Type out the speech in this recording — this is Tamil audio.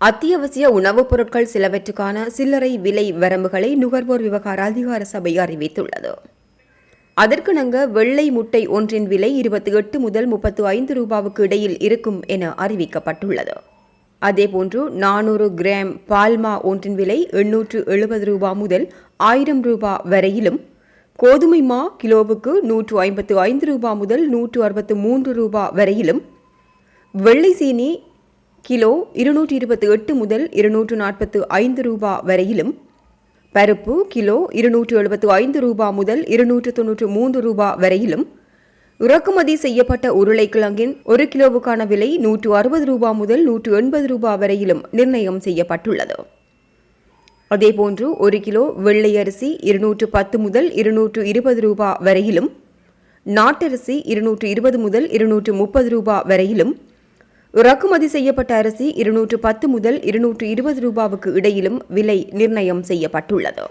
அத்தியாவசிய உணவுப் பொருட்கள் சிலவற்றுக்கான சில்லறை விலை வரம்புகளை நுகர்வோர் விவகார அதிகார சபை அறிவித்துள்ளது. அதற்கிணங்க வெள்ளை முட்டை ஒன்றின் விலை இருபத்தி எட்டு முதல் முப்பத்து ஐந்து ரூபாவுக்கு இடையில் இருக்கும் என அறிவிக்கப்பட்டுள்ளது. அதேபோன்று நானூறு கிராம் பால்மா ஒன்றின் விலை எண்ணூற்று எழுபது ரூபா முதல் ஆயிரம் ரூபா வரையிலும் கோதுமை மா கிலோவுக்கு நூற்று ஐம்பத்து ஐந்து ரூபா முதல் நூற்று அறுபத்து மூன்று ரூபா வரையிலும் வெள்ளை சீனி கிலோ இருநூற்றி இருபத்தி எட்டு முதல் இருநூற்று நாற்பத்து ஐந்து ரூபா வரையிலும் பருப்பு கிலோ இருநூற்று எழுபத்து ஐந்து ரூபா முதல் இருநூற்று தொன்னூற்று மூன்று ரூபா வரையிலும் இறக்குமதி செய்யப்பட்ட உருளைக்கிழங்கின் ஒரு கிலோவுக்கான விலை நூற்று அறுபது ரூபா முதல் நூற்று எண்பது ரூபா வரையிலும் நிர்ணயம் செய்யப்பட்டுள்ளது. அதேபோன்று ஒரு கிலோ வெள்ளை அரிசி இருநூற்று பத்து முதல் இருநூற்று இருபது ரூபா வரையிலும் நாட்டரிசி இருநூற்று இருபது முதல் இருநூற்று முப்பது ரூபா வரையிலும் இறக்குமதி செய்யப்பட்ட அரிசி இருநூற்று பத்து முதல் இருநூற்று இருபது ரூபாவுக்கு இடையிலும் விலை நிர்ணயம் செய்யப்பட்டுள்ளது.